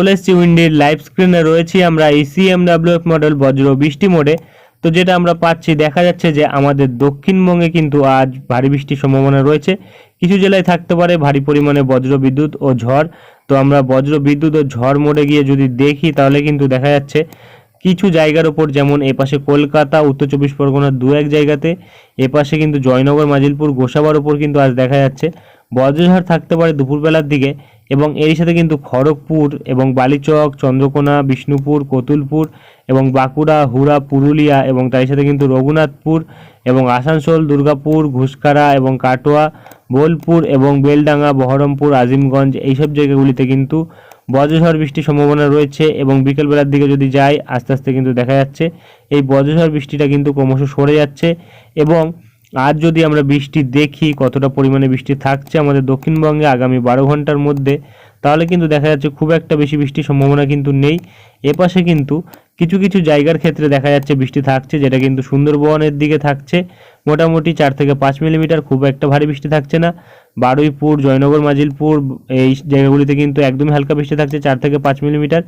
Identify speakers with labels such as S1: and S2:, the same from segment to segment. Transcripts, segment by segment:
S1: চলে এসেছি উইন্ডির লাইভ স্ক্রিনে, রয়েছি আমরা এই সিএমডাব্লিউএফ মডেল বজ্র বৃষ্টি মোডে। তো যেটা আমরা পাচ্ছি, দেখা যাচ্ছে যে আমাদের দক্ষিণবঙ্গে কিন্তু আজ ভারী বৃষ্টির সম্ভাবনা রয়েছে। কিছু জেলায় থাকতে পারে ভারী পরিমাণে বজ্র বিদ্যুৎ ও ঝড়। তো আমরা বজ্র বিদ্যুৎ ও ঝড় মোডে গিয়ে যদি দেখি, তাহলে কিন্তু দেখা যাচ্ছে কিছু জায়গার ওপর, যেমন এপাশে কলকাতা, উত্তর চব্বিশ পরগনার দু এক জায়গাতে, এপাশে কিন্তু জয়নগর, মাজিলপুর, গোসাবার ওপর কিন্তু আজ দেখা যাচ্ছে। বজ্রঝড় থাকতে পারে দুপুরবেলার দিকে এবং এর সাথে কিন্তু খড়গপুর এবং বালিচক, চন্দ্রকোনা, বিষ্ণুপুর, কতুলপুর এবং বাঁকুড়া, হুড়া, পুরুলিয়া এবং তার সাথে কিন্তু রঘুনাথপুর এবং আসানসোল, দুর্গাপুর ঘুষকারা এবং কাটোয়া, বোলপুর এবং বেলডাঙ্গা, বহরমপুর, আজিমগঞ্জ এইসব জায়গাগুলিতে কিন্তু বজ্রঝড় বৃষ্টির সম্ভাবনা রয়েছে এবং বিকেলবেলার দিকে যদি যাই, আস্তে আস্তে কিন্তু দেখা যাচ্ছে, এই বজ্রঝড় বৃষ্টিটা কিন্তু ক্রমশ সরে যাচ্ছে এবং আজ যদি আমরা বৃষ্টি দেখি কতটা পরিমাণে বৃষ্টি থাকছে আমাদের দক্ষিণবঙ্গে আগামী বারো ঘণ্টার মধ্যে তাহলে কিন্তু দেখা যাচ্ছে খুব একটা বেশি বৃষ্টির সম্ভাবনা কিন্তু নেই। এপাশে কিন্তু কিছু কিছু জায়গার ক্ষেত্রে দেখা যাচ্ছে বৃষ্টি থাকছে, যেটা কিন্তু সুন্দরবনের দিকে থাকছে। মোটামুটি চার থেকে পাঁচ মিলিমিটার খুব একটা ভারী বৃষ্টি থাকছে না। বারুইপুর, জয়নগর, মাজিলপুর, এই জায়গাগুলিতে কিন্তু একদমই হালকা বৃষ্টি থাকছে, চার থেকে পাঁচ মিলিমিটার।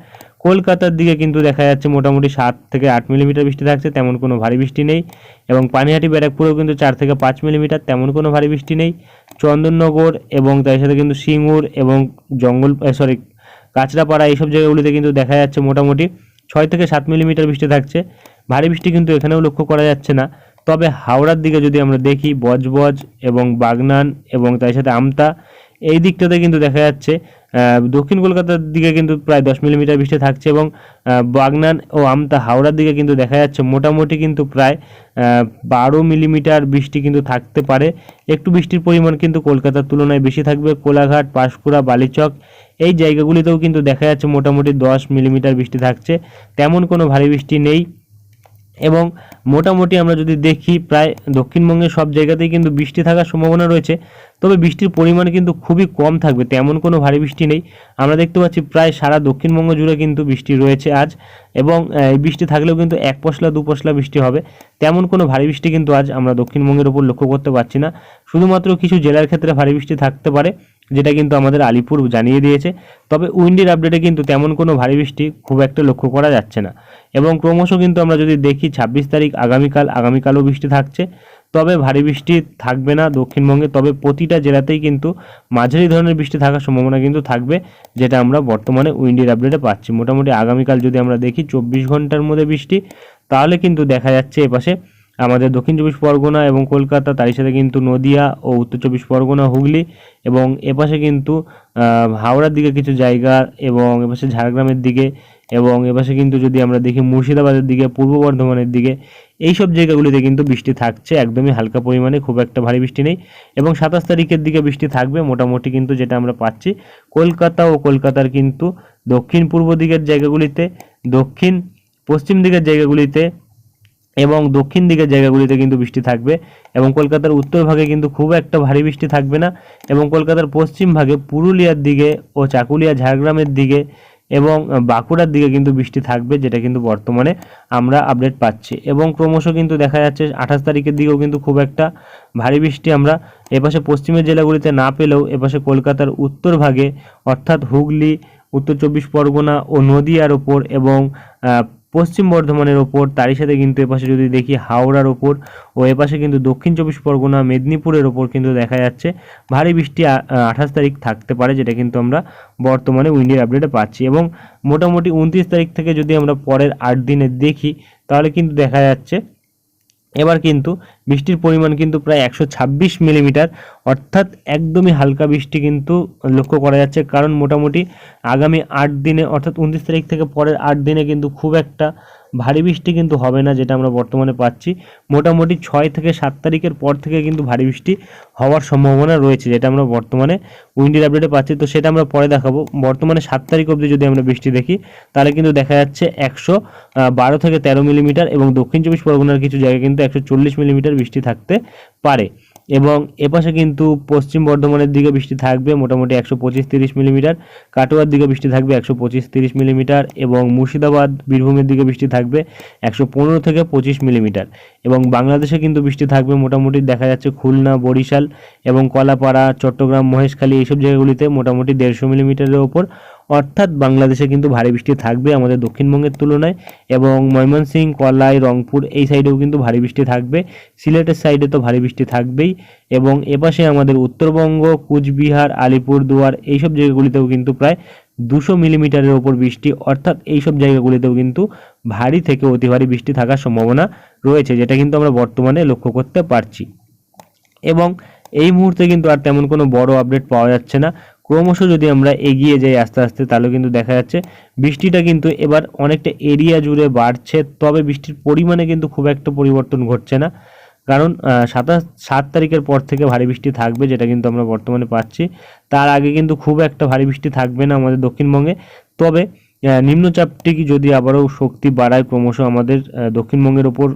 S1: কলকাতার দিকে কিন্তু দেখা যাচ্ছে মোটামুটি সাত থেকে আট মিলিমিটার বৃষ্টি থাকছে, তেমন কোনো ভারী বৃষ্টি নেই। এবং পানিহাটি, ব্যারাকপুরেও কিন্তু চার থেকে পাঁচ মিলিমিটার, তেমন কোনো ভারী বৃষ্টি নেই। চন্দননগর এবং তার সাথে কিন্তু সিঙ্গুর এবং জঙ্গল সরি কাঁচরাপাড়া এইসব জায়গাগুলিতে কিন্তু দেখা যাচ্ছে মোটামুটি। ছয় থেকে সাত মিলিমিটার বৃষ্টি থাকছে। ভারী বৃষ্টি কিন্তু এখানেও লক্ষ্য করা যাচ্ছে না। তবে হাওড়ার দিকে যদি আমরা দেখি, বজবজ এবং বাগনান এবং তার সাথে আমতা এই দিকটাতে কিন্তু দেখা যাচ্ছে দক্ষিণ কলকাতার দিকে কিন্তু প্রায় দশ মিলিমিটার বৃষ্টি থাকছে এবং বাগনান ও আমতা হাওড়ার দিকে কিন্তু দেখা যাচ্ছে মোটামুটি কিন্তু প্রায় বারো মিলিমিটার বৃষ্টি কিন্তু থাকতে পারে। একটু বৃষ্টির পরিমাণ কিন্তু কলকাতার তুলনায় বেশি থাকবে। কোলাঘাট, পাঁশকুড়া, বালিচক এই জায়গাগুলিতেও কিন্তু দেখা যাচ্ছে মোটামুটি দশ মিলিমিটার বৃষ্টি থাকছে। তেমন কোনো ভারী বৃষ্টি নেই। এবং মোটামুটি আমরা যদি দেখি প্রায় দক্ষিণবঙ্গের সব জায়গাতেই কিন্তু বৃষ্টি থাকার সম্ভাবনা রয়েছে। তবে বৃষ্টির পরিমাণ কিন্তু খুবই কম থাকবে, তেমন কোনো ভারী বৃষ্টি নেই। আমরা দেখতে পাচ্ছি প্রায় সারা দক্ষিণবঙ্গ জুড়ে কিন্তু বৃষ্টি রয়েছে আজ এবং বৃষ্টি থাকলেও কিন্তু এক পশলা, দু পশলা বৃষ্টি হবে। তেমন কোনো ভারী বৃষ্টি কিন্তু আজ আমরা দক্ষিণবঙ্গের উপর লক্ষ্য করতে পারছি না। শুধুমাত্র কিছু জেলার ক্ষেত্রে ভারী বৃষ্টি থাকতে পারে। যেটা কিন্তু আমাদের আলিপুর জানিয়ে দিয়েছে। তবে উইন্ডির আপডেটে কিন্তু তেমন কোনো ভারী বৃষ্টি খুব একটা লক্ষ্য করা যাচ্ছে না। এবং ক্রমশ কিন্তু আমরা যদি দেখি ছাব্বিশ তারিখ আগামীকাল, আগামীকালও বৃষ্টি থাকছে। তবে ভারী বৃষ্টি থাকবে না দক্ষিণবঙ্গে, তবে প্রতিটা জেলাতেই কিন্তু মাঝারি ধরনের বৃষ্টি থাকার সম্ভাবনা কিন্তু থাকবে, যেটা আমরা বর্তমানে উইন্ডির আপডেটে পাচ্ছি। মোটামুটি আগামীকাল যদি আমরা দেখি চব্বিশ ঘণ্টার মধ্যে বৃষ্টি, তাহলে কিন্তু দেখা যাচ্ছে এপাশে আমাদের দক্ষিণ চব্বিশ পরগনা এবং কলকাতা, তারই সাথে কিন্তু নদিয়া ও উত্তর চব্বিশ পরগনা, হুগলি এবং এপাশে কিন্তু হাওড়ার দিকে কিছু জায়গা এবং এপাশে ঝাড়গ্রামের দিকে এবং এপাশে কিন্তু যদি আমরা দেখি মুর্শিদাবাদের দিকে, পূর্ব বর্ধমানের দিকে এই সব জায়গাগুলিতে কিন্তু বৃষ্টি থাকছে। একদমই হালকা পরিমাণে, খুব একটা ভারী বৃষ্টি নেই এবং সাতাশ তারিখের দিকে বৃষ্টি থাকবে মোটামুটি কিন্তু যেটা আমরা পাচ্ছি। কলকাতা ও কলকাতার কিন্তু দক্ষিণ পূর্ব দিকের জায়গাগুলিতে দক্ষিণ পশ্চিম দিকের জায়গাগুলিতে এবং দক্ষিণ দিকের জায়গাগুলিতে কিন্তু বৃষ্টি থাকবে এবং কলকাতার উত্তর ভাগে কিন্তু খুব একটা ভারী বৃষ্টি থাকবে না এবং কলকাতার পশ্চিম ভাগে পুরুলিয়ার দিকে ও চাকুলিয়া, ঝাড়গ্রামের দিকে এবং বাঁকুড়ার দিকে কিন্তু বৃষ্টি থাকবে যেটা কিন্তু বর্তমানে আমরা আপডেট পাচ্ছি এবং ক্রমশ কিন্তু দেখা যাচ্ছে আঠাশ তারিখের দিকেও কিন্তু খুব একটা ভারী বৃষ্টি আমরা এপাশে পশ্চিমের জেলাগুলিতে না পেলেও এপাশে কলকাতার উত্তর ভাগে অর্থাৎ হুগলি, উত্তর চব্বিশ পরগনা ও নদিয়ার ওপর এবং পশ্চিম বর্ধমানের ওপর, তারই সাথে কিন্তু এপাশে যদি দেখি হাওড়ার ওপর ও এপাশে কিন্তু দক্ষিণ চব্বিশ পরগনা, মেদিনীপুরের ওপর কিন্তু দেখা যাচ্ছে ভারী বৃষ্টি আঠাশ তারিখ থাকতে পারে, যেটা কিন্তু আমরা বর্তমানে উইন্ডের আপডেটে পাচ্ছি। এবং মোটামুটি উনত্রিশ তারিখ থেকে যদি আমরা পরের আট দিনে দেখি, তাহলে কিন্তু দেখা যাচ্ছে এবার কিন্তু বৃষ্টির পরিমাণ কিন্তু প্রায় একশো ছাব্বিশ মিলিমিটার, অর্থাৎ একদমই হালকা বৃষ্টি কিন্তু লক্ষ্য করা যাচ্ছে। কারণ মোটামুটি আগামী আট দিনে, অর্থাৎ উনত্রিশ তারিখ থেকে পরের আট দিনে কিন্তু খুব একটা ভারী বৃষ্টি কিন্তু হবে না, যেটা আমরা বর্তমানে পাচ্ছি। মোটামুটি ছয় থেকে সাত তারিখের পর থেকে কিন্তু ভারী বৃষ্টি হওয়ার সম্ভাবনা রয়েছে, যেটা আমরা বর্তমানে উইন্ডির আপডেটে পাচ্ছি। তো সেটা আমরা পরে দেখাবো। বর্তমানে সাত তারিখ অবধি যদি আমরা বৃষ্টি দেখি, তাহলে কিন্তু দেখা যাচ্ছে একশো বারো থেকে তেরো মিলিমিটার এবং দক্ষিণ চব্বিশ পরগনার কিছু জায়গায় কিন্তু একশো চল্লিশ মিলিমিটার বৃষ্টি থাকতে পারে। এবং এপাশে কিন্তু পশ্চিম বর্ধমানের দিকে বৃষ্টি থাকবে, মোটামুটি একশো পঁচিশ তিরিশ মিলিমিটার, কাটোয়ার দিকে বৃষ্টি থাকবে একশো পঁচিশ তিরিশ মিলিমিটার এবং মুর্শিদাবাদ, বীরভূমের দিকে বৃষ্টি থাকবে একশো পনেরো থেকে পঁচিশ মিলিমিটার এবং বাংলাদেশে কিন্তু বৃষ্টি থাকবে মোটামুটি দেখা যাচ্ছে খুলনা, বরিশাল এবং কলাপাড়া, চট্টগ্রাম, মহেশখালী এইসব জায়গাগুলিতে মোটামুটি দেড়শো মিলিমিটারের ওপর অর্থাৎ বাংলাদেশে কিন্তু ভারী বৃষ্টি থাকবে আমাদের দক্ষিণবঙ্গের তুলনায় এবং ময়মনসিংহ, কলাই, রংপুর এই সাইডেও কিন্তু ভারী বৃষ্টি থাকবে। সিলেটের সাইডে তো ভারী বৃষ্টি থাকবেই এবং এপাশে আমাদের উত্তরবঙ্গ, কুচবিহার, আলিপুরদুয়ার এইসব জায়গাগুলিতেও কিন্তু প্রায় দুশো মিলিমিটারের ওপর বৃষ্টি অর্থাৎ এইসব জায়গাগুলিতেও কিন্তু ভারী থেকে অতি ভারী বৃষ্টি থাকার সম্ভাবনা রয়েছে, যেটা কিন্তু আমরা বর্তমানে লক্ষ্য করতে পারছি। এবং এই মুহূর্তে কিন্তু আর তেমন কোনো বড় আপডেট পাওয়া যাচ্ছে না। ক্রমশ যদি আমরা এগিয়ে যাই আস্তে আস্তে, তাহলে কিন্তু দেখা যাচ্ছে বৃষ্টিটা কিন্তু এবার অনেকটা এরিয়া জুড়ে বাড়ছে, তবে বৃষ্টির পরিমাণে কিন্তু খুব একটা পরিবর্তন ঘটছে না। কারণ সাতাশ, সাত তারিখের পর থেকে ভারী বৃষ্টি থাকবে, যেটা কিন্তু আমরা বর্তমানে পাচ্ছি। তার আগে কিন্তু খুব একটা ভারী বৃষ্টি থাকবে না আমাদের দক্ষিণবঙ্গে। তবে নিম্নচাপটি যদি আবারও শক্তি বাড়ায়, ক্রমশ আমাদের দক্ষিণবঙ্গের ওপর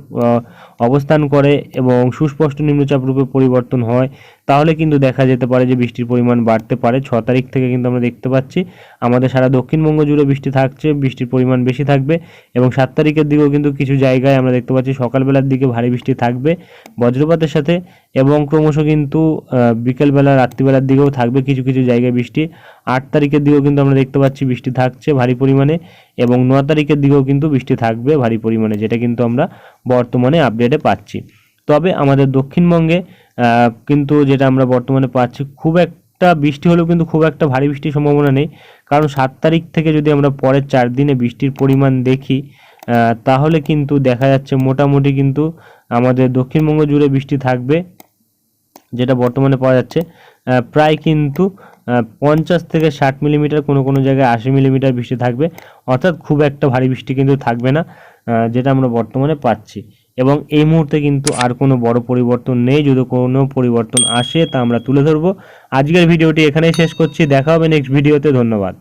S1: অবস্থান করে এবং সুস্পষ্ট নিম্নচাপ রূপে পরিবর্তন হয় তাহলে কিন্তু দেখা যেতে পারে যে বৃষ্টির পরিমাণ বাড়তে পারে। ছ তারিখ থেকে কিন্তু আমরা দেখতে পাচ্ছি, আমাদের সারা দক্ষিণবঙ্গ জুড়ে বৃষ্টি থাকছে, বৃষ্টির পরিমাণ বেশি থাকবে এবং সাত তারিখের দিকেও কিন্তু কিছু জায়গায় আমরা দেখতে পাচ্ছি সকালবেলার দিকে ভারী বৃষ্টি থাকবে বজ্রপাতের সাথে এবং ক্রমশ কিন্তু বিকেলবেলা, রাত্রিবেলার দিকেও থাকবে কিছু কিছু জায়গায় বৃষ্টি। আট তারিখের দিকেও কিন্তু আমরা দেখতে পাচ্ছি বৃষ্টি থাকছে ভারী পরিমাণে এবং ন তারিখের দিকেও কিন্তু বৃষ্টি থাকবে ভারী পরিমাণে, যেটা কিন্তু আমরা বর্তমানে আপডেটে পাচ্ছি। তবে আমাদের দক্ষিণবঙ্গে কিন্তু যেটা আমরা বর্তমানে পাচ্ছি, খুব একটা বৃষ্টি হলেও কিন্তু খুব একটা ভারী বৃষ্টির সম্ভাবনা নেই। কারণ সাত তারিখ থেকে যদি আমরা পরের চার দিনে বৃষ্টির পরিমাণ দেখি তাহলে কিন্তু দেখা যাচ্ছে মোটামুটি কিন্তু আমাদের দক্ষিণবঙ্গ জুড়ে বৃষ্টি থাকবে, যেটা বর্তমানে পাওয়া যাচ্ছে। প্রায় কিন্তু পঞ্চাশ থেকে ষাট মিলিমিটার কোনো কোনো জায়গায় আশি মিলিমিটার বৃষ্টি থাকবে। অর্থাৎ খুব একটা ভারী বৃষ্টি কিন্তু থাকবে না যেটা আমরা বর্তমানে পাচ্ছি। এবং এই মুহূর্তে কিন্তু আর কোনো বড় পরিবর্তন নেই। যদি কোনো পরিবর্তন আসে, তা আমরা তুলে ধরবো। আজকের ভিডিওটি এখানেই শেষ করছি। দেখা হবে নেক্সট ভিডিওতে ধন্যবাদ।